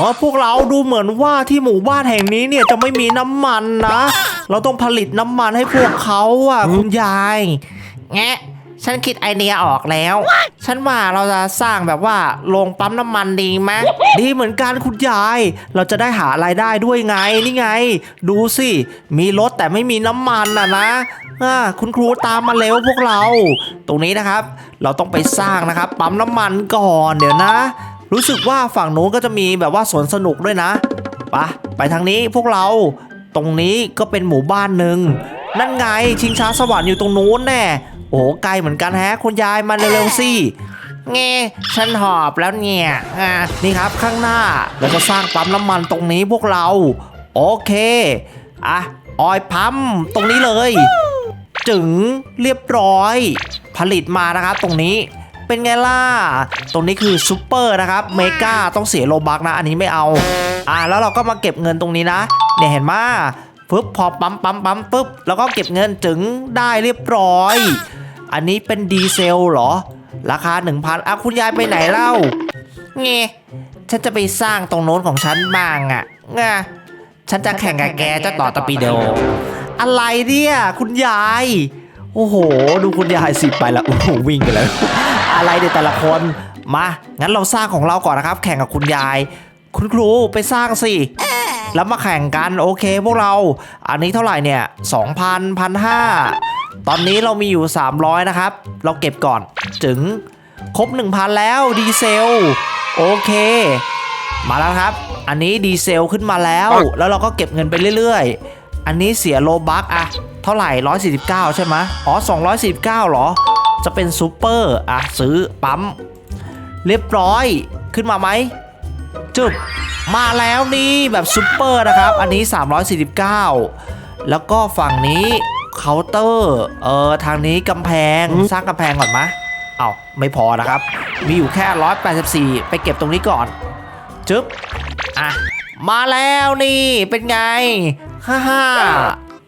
อ๋อพวกเราดูเหมือนว่าที่หมู่บ้านแห่งนี้เนี่ยจะไม่มีน้ำมันนะ เราต้องผลิตน้ำมันให้พวกเขาอะคุณยาย แงะฉันคิดไอเดียออกแล้ว ฉันว่าเราจะสร้างแบบว่าโรงปั๊มน้ำมันดีไหมดีเหมือนกันคุณยาย เราจะได้หารายได้ด้วยไงนี่ไง ดูสิ มีรถแต่ไม่มีน้ำมันอะนะอ่าคุณครูตามมาเร็วพวกเรา ตรงนี้นะครับ เราต้องไปสร้างนะครับ ปั๊มน้ำมันก่อนเดี๋ยวนะ รู้สึกว่าฝั่งนู้นก็จะมีแบบว่าสวนสนุกด้วยนะไปะไปทางนี้พวกเราตรงนี้ก็เป็นหมู่บ้านหนึ่งนั่นไงชิงช้าสวรรค์อยู่ตรงนู้นแน่โอ้ไกลเหมือนกันแฮะคุณยายมาเร็วๆสิเงฉันหอบแล้วเนี่ยอะนี่ครับข้างหน้าเราจะสร้างปั๊มน้ำมันตรงนี้พวกเรา โอเคอะออยพัมตรงนี้เลย จึงเรียบร้อย ผลิตมานะครับตรงนี้ เป็นไงล่ะ ตรงนี้คือซูเปอร์นะครับ เมกาต้องเสียโลบักนะ อันนี้ไม่เอา อะแล้วเราก็มาเก็บเงินตรงนี้นะ เนี่ยเห็นมาปึ๊บพอปั๊มปั๊มปั๊มปึ๊บแล้วก็เก็บเงินจึงได้เรียบร้อย อันนี้เป็นดีเซลเหรอ ราคา 1,000อะคุณยายไปไหนเล่าเงฉันจะไปสร้างตรงโน้นของฉันบ้างอะงะฉันจะแข่งกับแกเจ้าต่อตะปีโดอะไรเนี่ย คุณยาย โอ้โห ดูคุณยายสิไปละโอ้โหวิ่งกันแล้ว อะไรเดี๋ยวแต่ละคน มา งั้นเราสร้างของเราก่อนนะครับ แข่งกับคุณยาย คุณครูไปสร้างสิ แล้วมาแข่งกันโอเคพวกเรา อันนี้เท่าไหร่เนี่ย2,000 1,500ตอนนี้เรามีอยู่ 300 นะครับ เราเก็บก่อนถึงครบ 1,000 แล้วดีเซล โอเค มาแล้วครับ อันนี้ดีเซลขึ้นมาแล้ว แล้วเราก็เก็บเงินไปเรื่อยๆ อันนี้เสียโลบักอะเท่าไหร่ 149 ใช่ไหมอ๋อ 249เหรอ จะเป็นซูเปอร์อะซื้อปั๊ม เรียบร้อยขึ้นมาไหมจึบมาแล้วนี่แบบซูเปอร์นะครับ อันนี้ 349 แล้วก็ฝั่งนี้เคาน์เตอร์เออทางนี้กำแพงสร้างกำแพงก่อนมะเอาไม่พอนะครับ มีอยู่แค่ 184 ไปเก็บตรงนี้ก่อนจึ๊บอะมาแล้วนี่เป็นไงฮ่าฮ่า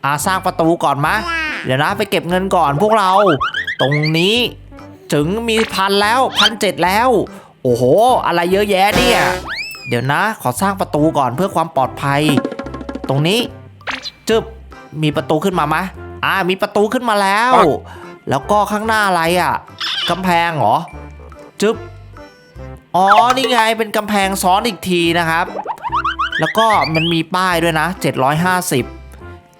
อะสร้างประตูก่อนมะเดี๋ยวนะไปเก็บเงินก่อนพวกเรา ตรงนี้ถึงมีพันแล้วพันเจ็ดแล้ว โอ้โห อะไรเยอะแยะเนี่ย เดี๋ยวนะ ขอสร้างประตูก่อนเพื่อความปลอดภัย ตรงนี้จึ๊บมีประตูขึ้นมามะอ่ามีประตูขึ้นมาแล้ว แล้วก็ข้างหน้าอะไรอะกำแพงเหรอจึ๊บอ๋อนี่ไงเป็นกำแพงซ้อนอีกทีนะครับ แล้วก็มันมีป้ายด้วยนะ 750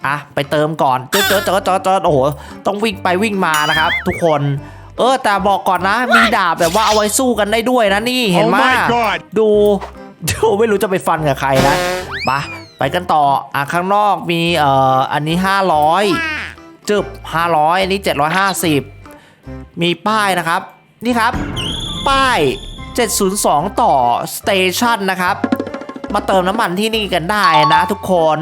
อะไปเติมก่อนเจอเจอเจอเจอเจอโอ้โหต้องวิ่งไปวิ่งมานะครับ ทุกคน เออ แต่บอกก่อนนะ มีดาบแบบว่าเอาไว้สู้กันได้ด้วยนะนี่เห็น Oh ไหม my god ดูดูไม่รู้จะไปฟันกับใครนะไปไปกันต่ออะข้างนอกมีเอ่ออันนี้ 500จึบ500 อันนี้ 750 มีป้ายนะครับ นี่ครับ ป้าย 702 ต่อสเตชันนะครับ มาเติมน้ำมันที่นี่กันได้นะทุกคน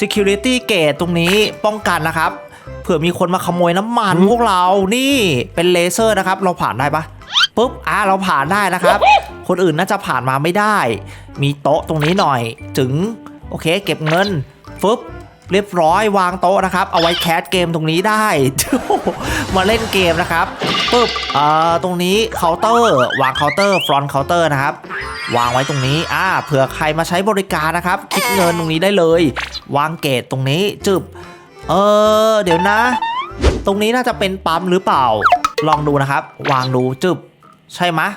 Security Gate ตรงนี้ป้องกันนะครับ เผื่อมีคนมาขโมยน้ำมันพวกเรานี่เป็นเลเซอร์นะครับ เราผ่านได้ปะปุ๊บอ่าเราผ่านได้นะครับ คนอื่นน่าจะผ่านมาไม่ได้ มีโต๊ะตรงนี้หน่อยถึงโอเค เก็บเงินฟึบเรียบร้อยวางโต๊ะนะครับ เอาไว้แคสเกมตรงนี้ได้ มาเล่นเกมนะครับปุ๊บเอ่อตรงนี้เคาน์เตอร์วางเคาน์เตอร์ฟรอนต์เคาน์เตอร์นะครับ วางไว้ตรงนี้อ่าเผื่อใครมาใช้บริการนะครับ คิดเงินตรงนี้ได้เลย วางเกตตรงนี้จึบ เออ เดี๋ยวนะ ตรงนี้น่าจะเป็นปั๊มหรือเปล่า ลองดูนะครับ วางดูจึบ ใช่ไหมะ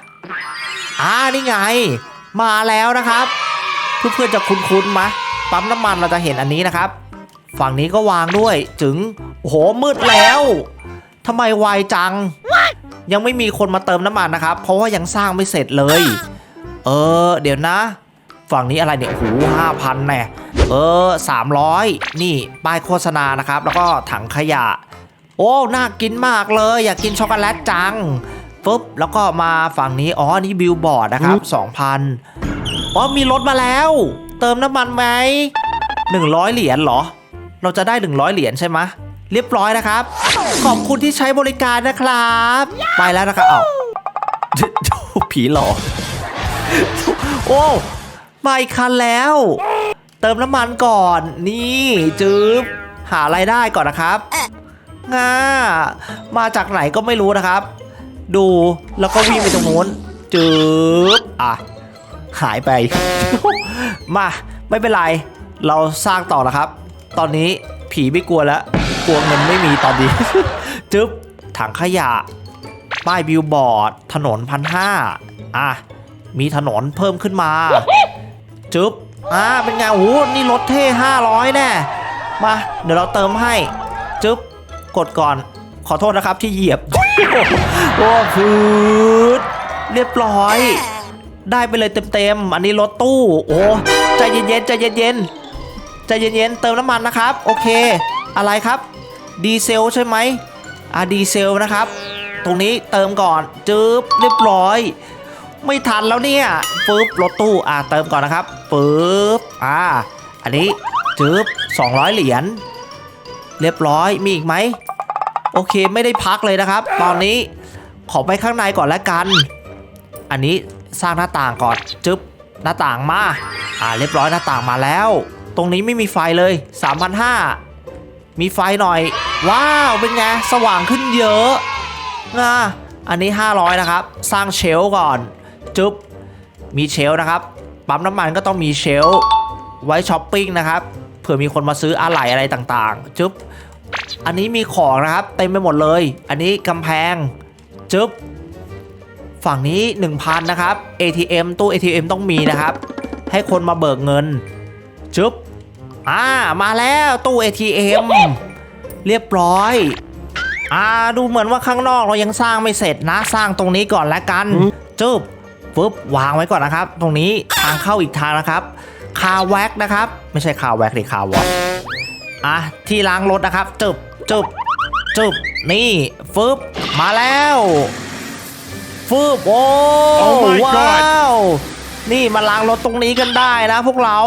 อ่านี่ไง มาแล้วนะครับ เพื่อนๆจะคุ้นๆมะปั๊มน้ำมันเราจะเห็นอันนี้นะครับ ฝั่งนี้ก็วางด้วยจึงโอ้โหมืดแล้วทำไมไวจัง ยังไม่มีคนมาเติมน้ำมันนะครับ เพราะว่ายังสร้างไม่เสร็จเลย เออ เดี๋ยวนะ ฝั่งนี้อะไรเนี่ยโอ้โหห้าพันแน่เออสามร้อยนี่ป้ายโฆษณานะครับ แล้วก็ถังขยะ โอ้น่ากินมากเลย อยากกินช็อกโกแลตจังปุ๊บแล้วก็มาฝั่งนี้อ๋ออันนี่บิลบอร์ดนะครับ2,000อ๋อมีรถมาแล้ว เติมน้ำมันไหม100 เหรียญเหรอ เราจะได้ 100 เหรียญใช่ไหมะเรียบร้อยนะครับ ขอบคุณที่ใช้บริการนะครับ ไปแล้วนะครับเอ้าผีหลอกโอ้ มาอีกคันแล้ว เติมน้ำมันก่อน นี่จืบหารายได้ก่อนนะครับง่ามาจากไหนก็ไม่รู้นะครับ ดูแล้วก็วิ่งไปตรงนู้นจืบอะ หายไป มาไม่เป็นไร เราสร้างต่อแล้วครับ ตอนนี้ผีไม่กลัวแล้วกลัวเงินไม่มีตอนนี้จึ๊บถังขยะ ป้ายบิลบอร์ด ถนนพันห้าอะ มีถนนเพิ่มขึ้นมา จึ๊บอ่าเป็นไงโอ้โหนี่รถเท่500 แน่ มาเดี๋ยวเราเติมให้จึ๊บกดก่อนขอโทษนะครับที่เหยียบ โอ้พืดเรียบร้อย ได้ไปเลยเต็มๆ อันนี้รถตู้ โอ้ใจเย็นๆใจเย็นๆใจเย็นๆเติมน้ำมันนะครับ โอเค อะไรครับ ดีเซลใช่ไหมอ่าดีเซลนะครับ ตรงนี้เติมก่อนจึ๊บเรียบร้อย ไม่ทันแล้วเนี่ยปึ๊บรถตู้อ่าเติมก่อนนะครับปึ๊บอ่า อันนี้จึ๊บ200 เหรียญเรียบร้อยมีอีกไหมโอเคไม่ได้พักเลยนะครับ ตอนนี้ขอไปข้างในก่อนแล้วกัน อันนี้สร้างหน้าต่างก่อนจึ๊บหน้าต่างมาอ่าเรียบร้อยหน้าต่างมาแล้ว ตรงนี้ไม่มีไฟเลย3,500มีไฟหน่อย ว้าวเป็นไงสว่างขึ้นเยอะนะอันนี้ 500 นะครับ สร้างเชลก่อน จึ๊บมีเชลฟ์นะครับ ปั๊มน้ำมันก็ต้องมีเชลฟ์ไว้ช้อปปิ้งนะครับเผื่อมีคนมาซื้ออะไหล่อะไรต่างๆจึ๊บอันนี้มีของนะครับ เต็มไปหมดเลย อันนี้กำแพงจึ๊บฝั่งนี้ 1,000 นะครับ ATM ตู้ ATM ต้องมีนะครับ ให้คนมาเบิกเงินจึ๊บอ่า มาแล้วตู้ ATM เรียบร้อย อ่า ดูเหมือนว่าข้างนอกเรายังสร้างไม่เสร็จนะ สร้างตรงนี้ก่อนแล้วกันจึ๊บ ปึ๊บวางไว้ก่อนนะครับ ตรงนี้ทางเข้าอีกทางนะครับ คาแว็กนะครับ ไม่ใช่คาแว็กหรือคาวอชอะที่ล้างรถนะครับจึ๊บจึ๊บจึ๊บนี่ฟึบมาแล้วฟึบโอ้ Oh my ว้าวนี่มาล้างรถตรงนี้กันได้นะ พวกเรา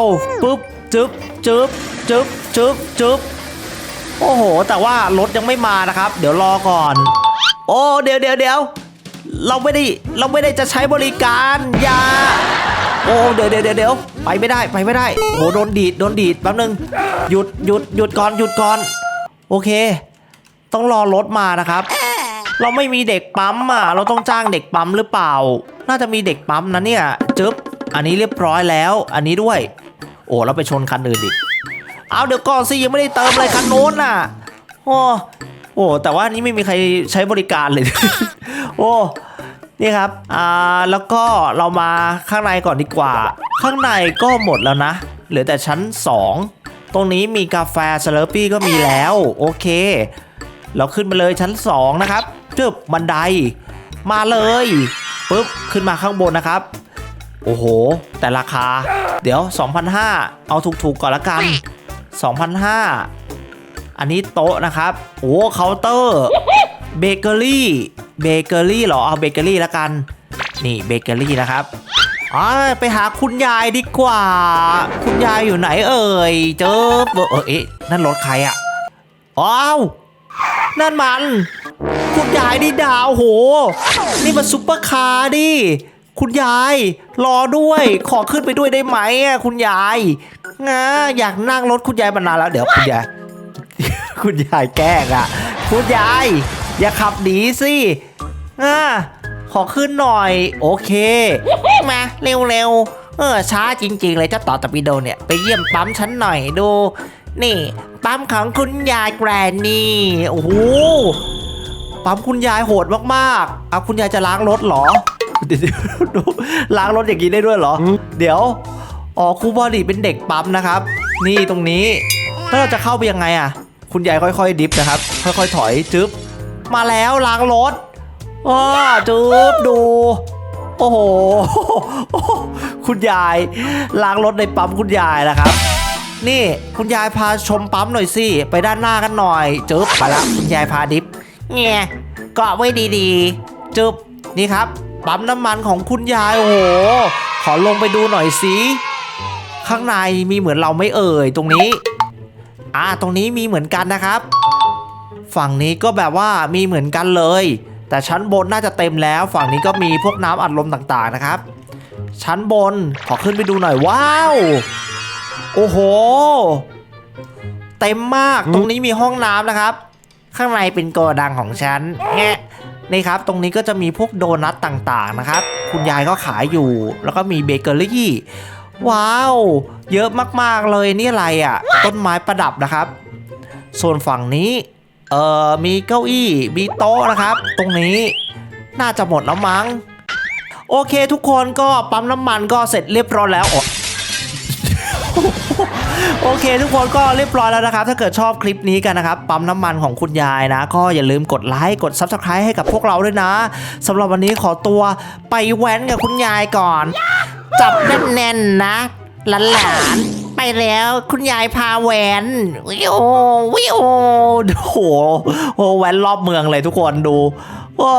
ปึ๊บจึ๊บจึ๊บจึ๊บจึ๊บจึ๊บโอ้โห แต่ว่ารถยังไม่มานะครับ เดี๋ยวรอก่อน โอ้เดี๋ยวเดี๋ยวเดี๋ยว เราไม่ได้เราไม่ได้จะใช้บริการอย่าโอ้เดี๋ยวเดี๋ยวเดี๋ยวไปไม่ได้ไปไม่ได้โอ้โดนดีดโดนดีดแป๊บนึงหยุดหยุดหยุดก่อนหยุดก่อน โอเค ต้องรอรถมานะครับ เราไม่มีเด็กปั๊มอะเราต้องจ้างเด็กปั๊มหรือเปล่า น่าจะมีเด็กปั๊มนะเนี่ยจึ๊บอันนี้เรียบร้อยแล้ว อันนี้ด้วย โอ้เราไปชนคันอื่นอีกเอาเดี๋ยวก่อนสิยังไม่ได้เติมอะไรคันโน้นน่ะโอ้ โอ้แต่ว่านนี้ไม่มีใครใช้บริการเลย โอ้นี่ครับอ่าแล้วก็เรามาข้างในก่อนดีกว่า ข้างในก็หมดแล้วนะ เหลือแต่ชั้น 2 ตรงนี้มีกาแฟสเลอร์ปี้ก็มีแล้ว โอเค เราขึ้นมาเลยชั้น 2 นะครับจึบบันไดมาเลยปุ๊บขึ้นมาข้างบนนะครับ โอ้โห แต่ราคา เดี๋ยว 2,500 เอาถูกๆก่อนละกัน 2,500 อันนี้โต๊ะนะครับ โอ้เคาน์เตอร์เบเกอรี่เบเกอรี่เหรอเอาเบเกอรี่ละกัน นี่เบเกอรี่นะครับอ่าไปหาคุณยายดีกว่า คุณยายอยู่ไหนเอ่ย เจอเออเออเอ๊ะนั่นรถใครอะอ้าวนั่นมัน คุณยายนี่ดาวโห นี่มันซุปเปอร์คาร์ดิ คุณยายรอด้วย ขอขึ้นไปด้วยได้ไหมอะคุณยายงาอยากนั่งรถคุณยายมานานแล้วเดี๋ยวคุณยาย คุณยายแกล้งอะคุณยาย อย่าขับหนีสิอ่าขอขึ้นหน่อย โอเค มาเร็วๆ เออช้าจริง ๆ เลยเจ้าต่อตะปิโดเนี่ย ไปเยี่ยมปั๊มฉันหน่อยดู นี่ปั๊มของคุณยายแกรนนี่ โอ้โห ปั๊มคุณยายโหดมากๆเอาคุณยายจะล้างรถเหรอเดี๋ยวดูล้างรถอย่างนี้ได้ด้วยเหรอ เดี๋ยว อ๋อครูบอดี้เป็นเด็กปั๊มนะครับ นี่ตรงนี้แล้วเราจะเข้าไปยังไงอะ คุณยายค่อยๆ ดิฟนะครับ ค่อยๆ ถอยจึ๊บมาแล้วล้างรถอ้อจึ๊บดู โอ้โห คุณยายล้างรถในปั๊มคุณยายนะครับ นี่คุณยายพาชมปั๊มหน่อยสิ ไปด้านหน้ากันหน่อยจึ๊บไปละคุณยายพาดิฟเงี้ยเกาะไว้ดีๆจึ๊บนี่ครับ ปั๊มน้ำมันของคุณยายโอ้โห ขอลงไปดูหน่อยสิข้างในมีเหมือนเราไม่เอ่ยตรงนี้ อ่าตรงนี้มีเหมือนกันนะครับ ฝั่งนี้ก็แบบว่ามีเหมือนกันเลย แต่ชั้นบนน่าจะเต็มแล้ว ฝั่งนี้ก็มีพวกน้ำอัดลมต่างๆนะครับ ชั้นบนขอขึ้นไปดูหน่อยว้าวโอ้โห เต็มมากตรงนี้มีห้องน้ำนะครับ ข้างในเป็นโกดังของฉันแงะนี่ครับ ตรงนี้ก็จะมีพวกโดนัทต่างๆนะครับ คุณยายก็ขายอยู่ แล้วก็มีเบเกอรี่ ว้าว เยอะมากๆเลยนี่อะไรอะ่ะ ต้นไม้ประดับนะครับ ส่วนฝั่งนี้ เอ่อ มีเก้าอี้ มีโต๊ะนะครับ ตรงนี้น่าจะหมดแล้วมั้ง โอเคทุกคนก็ปั๊มน้ำมันก็เสร็จเรียบร้อยแล้วโอ๊ะโอเค ทุกคนก็เรียบร้อยแล้วนะครับ ถ้าเกิดชอบคลิปนี้กันนะครับ ปั๊มน้ำมันของคุณยายนะ ก็อย่าลืมกดไลค์กด Subscribe ให้กับพวกเราด้วยนะสำหรับวันนี้ขอตัวไปแว้นกับคุณยายก่อน จับแน่นๆนะ หลานๆ ไปแล้วคุณยายพาแหวนวิโอวิโอโอ้โหแหวนรอบเมืองเลยทุกคนดูโอ้